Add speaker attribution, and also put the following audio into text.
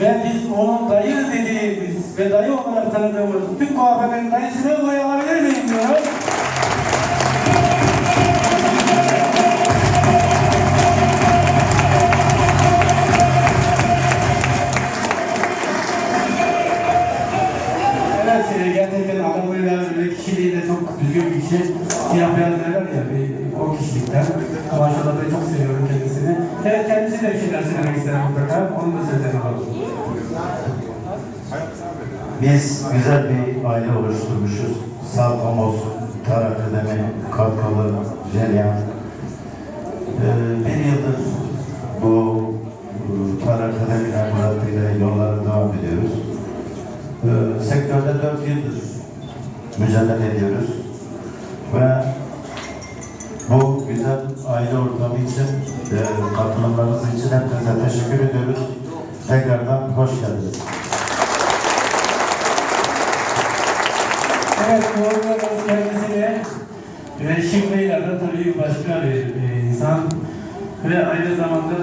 Speaker 1: ve biz onun dayı dediğimiz ve dayı olarak tanıdığımız Türk kuaförlerin dayısını buraya alabilir miyim diyorum. Evet, e, gerçekten adamıyla böyle kişiliği de çok düzgün bir kişi. Siyah beyaz derler ya, o kişilikten. Maşallah ben çok seviyorum kendisini. Evet, kendisi de bir şeyler söylemek ister mutlaka. Onun da sözlerini
Speaker 2: Biz güzel bir aile oluşturmuşuz. Salkom olsun, Tar Akademi, Kalkalı, Jelyan. Ee, bir yıldır bu e, Tar Akademi ile yollara devam ediyoruz. Ee, sektörde dört yıldır mücadele ediyoruz. Ve bu güzel aile ortamı için, e, katılımlarınız için hepinize teşekkür ediyoruz. Tekrardan hoş geldiniz.
Speaker 1: Evet, programımız kendisine Reşit Bey'le de tabii başka bir insan ve aynı zamanda